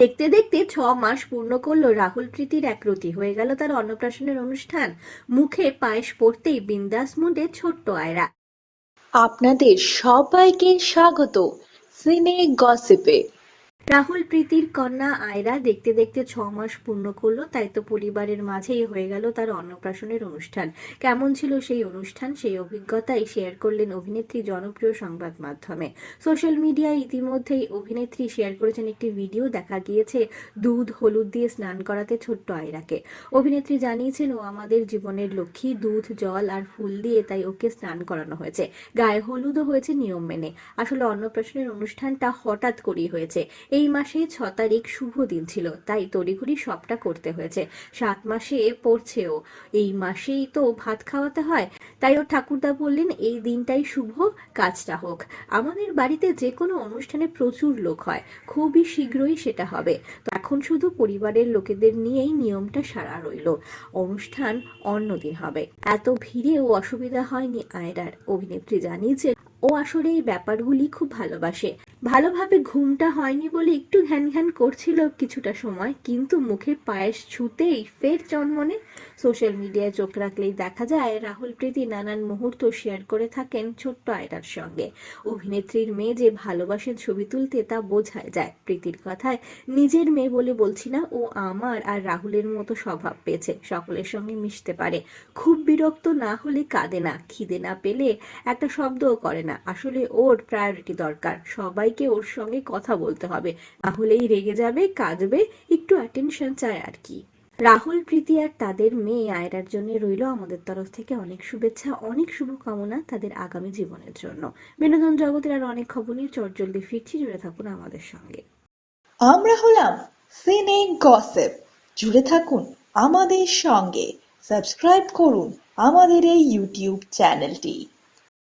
দেখতে দেখতে ছ মাস পূর্ণ করল রাহুল প্রীতির একরতি হয়ে গেল তার অন্নপ্রাশনের অনুষ্ঠান। মুখে পায়েস পড়তেই বিন্দাস মুডে ছোট্ট আয়রা। আপনাদের সবাইকে স্বাগত। সিনে গসিপে। রাহুল, প্রীতির কন্যা আয়রা দেখতে দেখতে ছ মাস পূর্ণ করল, তাই তো পরিবারের মাঝেই হয়ে গেল তার অন্নপ্রাশনের অনুষ্ঠান। কেমন ছিল সেই অনুষ্ঠান, সেই অভিজ্ঞতাই শেয়ার করলেন অভিনেত্রী জনপ্রিয় সংবাদ মাধ্যমে। সোশ্যাল মিডিয়ায় ইতিমধ্যেই অভিনেত্রী শেয়ার করেছেন একটি ভিডিও, দেখা গিয়েছে দুধ, হলুদ দিয়ে স্নান করাতে ছোট্ট আয়রাকে। অভিনেত্রী জানিয়েছেন, ও আমাদের জীবনের লক্ষ্মী, দুধ, জল আর ফুল দিয়ে তাই ওকে স্নান করানো হয়েছে। গায়ে হলুদও হয়েছে নিয়ম মেনে। আসলে অন্নপ্রাশনের অনুষ্ঠানটা হঠাৎ করেই হয়েছে। এই মাসে ছ তারিখ শুভ দিন ছিল, তাই তড়িঘড়ি সবটা করতে হয়েছে। সাত মাসে পড়ছেও। এই মাসেই তো ভাত খাওয়াতে হয়, তাই ও ঠাকুরদা বললেন, এই দিনটাই শুভ, কাজটা হোক। আমাদের বাড়িতে যে কোনো অনুষ্ঠানে প্রচুর লোক হয়, খুবই শীঘ্রই সেটা হবে। তো এখন শুধু পরিবারের লোকেদের নিয়েই নিয়মটা সারা রইল। অনুষ্ঠান অন্যদিন হবে। এত ভিড়েও অসুবিধা হয়নি আয়রার। অভিনেত্রী জানিয়েছে, ও আসলে এই ব্যাপারগুলি খুব ভালোবাসে। ভালোভাবে ঘুমটা হয়নি বলে একটু ঘ্যান ঘ্যান করছিল কিছুটা সময়, কিন্তু মুখে পায়েস ছুতেই ফের চনমনে সোশ্যাল মিডিয়ায় চোখ রাখলেই দেখা যায় রাহুল প্রীতি নানান মুহূর্ত শেয়ার করে থাকেন ছোট্ট আয়রার সঙ্গে। অভিনেত্রীর মেয়ে যে ভালোবাসেন ছবি তুলতে তা বোঝায় যায়। প্রীতির কথায়, নিজের মেয়ে বলে বলছি না, ও আমার আর রাহুলের মতো স্বভাব পেয়েছে। সকলের সঙ্গে মিশতে পারে। খুব বিরক্ত না হলে কাঁদে না, খিদে না পেলে একটা শব্দও করে না। আসলে ওর প্রায়োরিটি দরকার। সবাইকে ওর সঙ্গে কথা বলতে হবে। তাহলেই রেগে যাবে, কাঁদবে, একটু অ্যাটেনশন চায় আর কি। রাহুল, প্রীতি আর তাদের মেয়ে আয়রার জন্য রইল আমাদের তরফ থেকে অনেক শুভেচ্ছা, অনেক শুভকামনা তাদের আগামী জীবনের জন্য। বিনোদন জগতের আর অনেক খবর নিয়ে চটজলদি ফিরছি, জুড়ে থাকুন আমাদের সঙ্গে। আমরা হলাম সিনে গসিপ। জুড়ে থাকুন আমাদের সঙ্গে। সাবস্ক্রাইব করুন আমাদের এই ইউটিউব চ্যানেলটি।